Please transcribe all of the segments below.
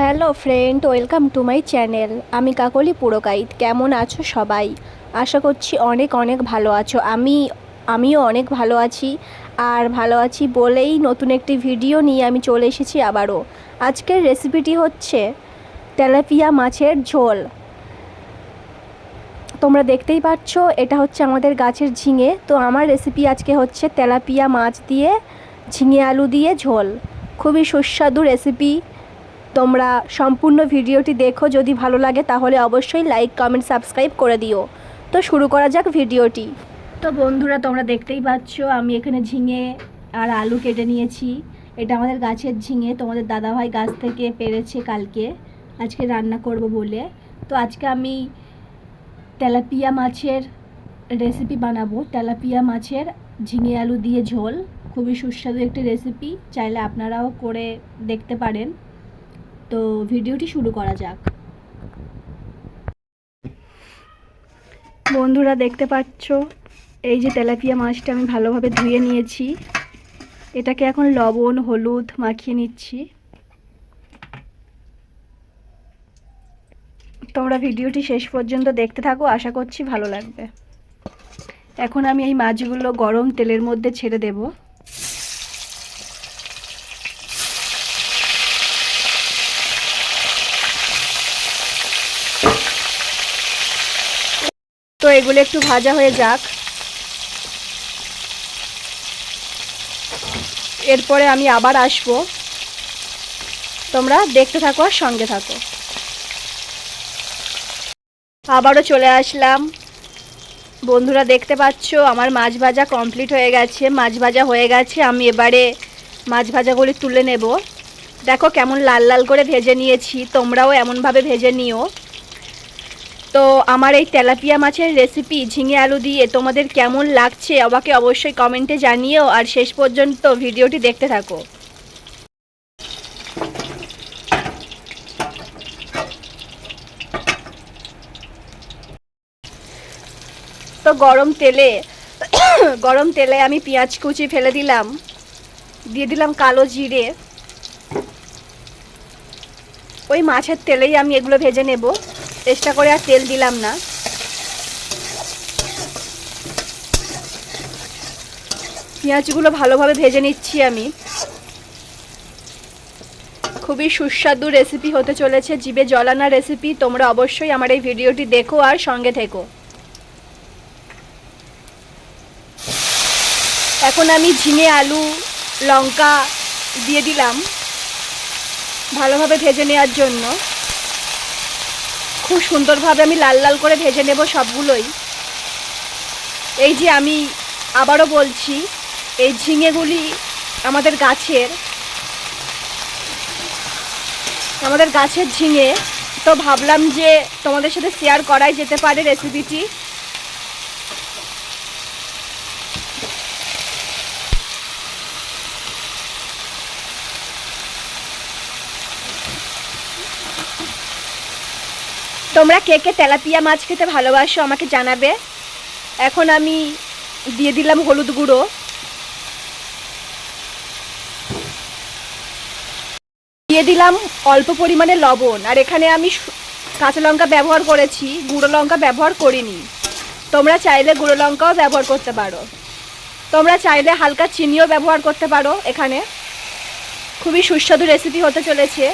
Hello friend, welcome to my channel. আমি কাকলি পুরকাইত কেমন আছো সবাই? আশা করছি অনেক অনেক ভালো আছো। আমি, আমিও অনেক ভালো আছি। আর ভালো আছি বলেই নতুন একটি ভিডিও নিয়ে আমি চলে এসেছি আবারও। আজকের রেসিপিটি হচ্ছে তেলাপিয়া মাছের ঝোল। তোমরা দেখতেই পাচ্ছ, এটা হচ্ছে আমাদের গাছের ঝিঙে। তো আমার রেসিপি আজকে হচ্ছে তেলাপিয়া মাছ দিয়ে, ঝিঙে আলু দিয়ে ঝোল। খুবই সুস্বাদু রেসিপি তোমরা সম্পূর্ণ ভিডিওটি দেখো, যদি ভালো লাগে তাহলে অবশ্যই লাইক কমেন্ট সাবস্ক্রাইব করে দিও। তো শুরু করা যাক ভিডিওটি। তো বন্ধুরা, তোমরা দেখতেই পাচ্ছ, আমি এখানে ঝিঙে আর আলু কেটে নিয়েছি। এটা আমাদের গাছের ঝিঙে, তোমাদের দাদাভাই গাছ থেকে পেরেছে কালকে। আজকে রান্না করব বলে। তো আজকে আমি তেলাপিয়া মাছের রেসিপি বানাবো। তেলাপিয়া মাছের ঝিঙে আলু দিয়ে ঝোল। খুবই সুস্বাদু একটি রেসিপি চাইলে আপনারাও করে দেখতে পারেন। তো ভিডিওটি শুরু করা যাক। বন্ধুরা, দেখতে পাচ্ছ? এই যে তেলাপিয়া মাছটা আমি ভালোভাবে ধুয়ে নিয়েছি। এটাকে এখন লবণ, হলুদ মাখিয়ে নিচ্ছি। তোমরা ভিডিওটি শেষ পর্যন্ত দেখতে থাকো, আশা করছি ভালো লাগবে। এখন আমি এই মাছগুলো গরম তেলের মধ্যে ছেড়ে দেব। এগুলো একটু ভাজা হয়ে যাক। এরপরে আমি আবার আসব। তোমরা দেখতে থাকো আর সঙ্গে থাকো। আবারও চলে আসলাম। বন্ধুরা দেখতে পাচ্ছ, আমার মাছ ভাজা কমপ্লিট হয়ে গেছে, মাছ ভাজা হয়ে গেছে। আমি এবারে মাছ ভাজাগুলি তুলে নেব। দেখো কেমন লাল লাল করে ভেজে নিয়েছি, তোমরাও এমনভাবে ভেজে নিও। তো আমার এই তেলাপিয়া মাছের রেসিপি ঝিঙে আলু দিয়ে তোমাদের কেমন লাগছে আমাকে অবশ্যই কমেন্টে জানিও আর শেষ পর্যন্ত ভিডিওটি দেখতে থাকো। তো গরম তেলে গরম তেলে আমি পেঁয়াজ কুচি ফেলে দিলাম। দিয়ে দিলাম কালো জিরে। ওই মাছের তেলেই আমি এগুলো ভেজে নেব। চেষ্টা করে আর তেল দিলাম না। পেঁয়াজগুলো ভালোভাবে ভেজে নিচ্ছি আমি। খুবই সুস্বাদু রেসিপি হতে চলেছে, জিভে জলানা রেসিপি তোমরা অবশ্যই আমার এই ভিডিওটি দেখো আর সঙ্গে থেকো। এখন আমি ঝিঙে, আলু, লঙ্কা দিয়ে দিলাম ভালোভাবে ভেজে নেওয়ার জন্য। খুব সুন্দরভাবে আমি লাল লাল করে ভেজে নেব সবগুলোই। এই যে আমি আবারও বলছি, এই ঝিঙেগুলি আমাদের গাছের আমাদের গাছের ঝিঙে। তো ভাবলাম যে তোমাদের সাথে শেয়ার করাই যেতে পারে রেসিপিটি তোমরা কে কে তেলাপিয়া মাছ খেতে ভালোবাসো আমাকে জানাবে? এখন আমি দিয়ে দিলাম হলুদ গুঁড়ো। দিয়ে দিলাম অল্প পরিমাণে লবণ। আর এখানে আমি কাঁচা লঙ্কা ব্যবহার করেছি, গুঁড়ো লঙ্কা ব্যবহার করিনি। তোমরা চাইলে গুঁড়ো লঙ্কাও ব্যবহার করতে পারো। তোমরা চাইলে হালকা চিনিও ব্যবহার করতে পারো এখানে। খুবই সুস্বাদু রেসিপি হতে চলেছে।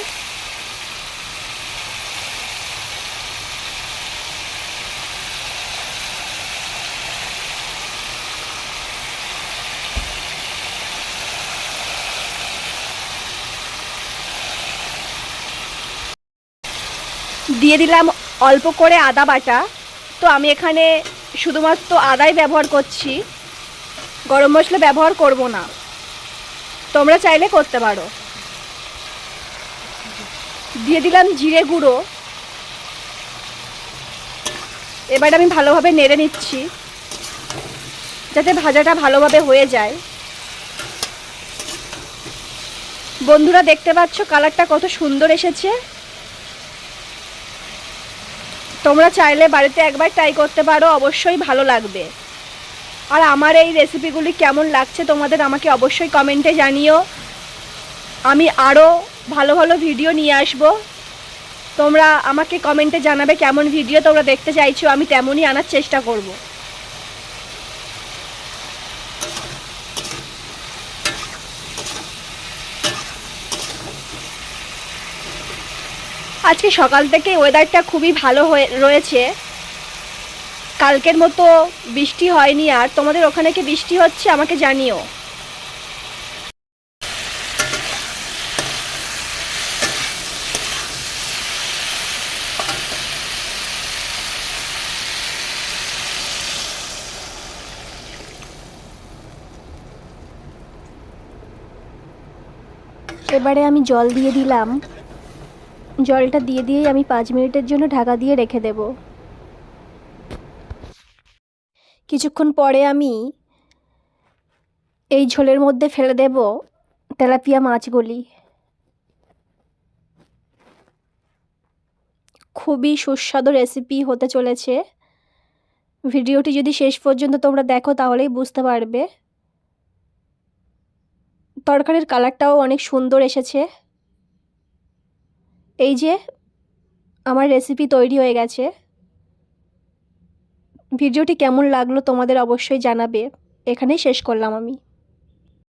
দিয়ে দিলাম অল্প করে আদা বাটা। তো আমি এখানে শুধুমাত্র আদাই ব্যবহার করছি। গরম মশলা ব্যবহার করব না। তোমরা চাইলে করতে পারো। দিয়ে দিলাম জিরে গুঁড়ো। এবার আমি ভালোভাবে নেড়ে নিচ্ছি। যাতে ভাজাটা ভালোভাবে হয়ে যায়। বন্ধুরা, দেখতে পাচ্ছ কালারটা কত সুন্দর এসেছে। তোমরা চাইলে বাড়িতে একবার ট্রাই করতে পারো, অবশ্যই ভালো লাগবে। আর আমার এই রেসিপিগুলি কেমন লাগছে তোমাদের আমাকে অবশ্যই কমেন্টে জানিও। আমি আরও ভালো ভালো ভিডিও নিয়ে আসব। তোমরা আমাকে কমেন্টে জানাবে কেমন ভিডিও তোমরা দেখতে চাইছো, আমি তেমনই আনার চেষ্টা করব। আজকে সকাল থেকে ওয়েদারটা খুবই ভালো হয়ে, রয়েছে। কালকের মতো বৃষ্টি হয়নি আর। তোমাদের ওখানে কি বৃষ্টি হচ্ছে? আমাকে জানিও। এবারে আমি জল দিয়ে দিলাম। জলটা দিয়ে দিয়েই আমি পাঁচ মিনিটের জন্য ঢাকা দিয়ে রেখে দেব। কিছুক্ষণ পরে আমি এই ঝোলের মধ্যে ফেলে দেব তেলাপিয়া মাছগুলি। খুবই সুস্বাদু রেসিপি হতে চলেছে। ভিডিওটি যদি শেষ পর্যন্ত তোমরা দেখো তাহলেই বুঝতে পারবে। তরকারির কালারটাও অনেক সুন্দর এসেছে। এই যে, আমার রেসিপি তৈরি হয়ে গেছে। ভিডিওটি কেমন লাগল তোমাদের অবশ্যই জানাবে। এখানেই শেষ করলাম আমি।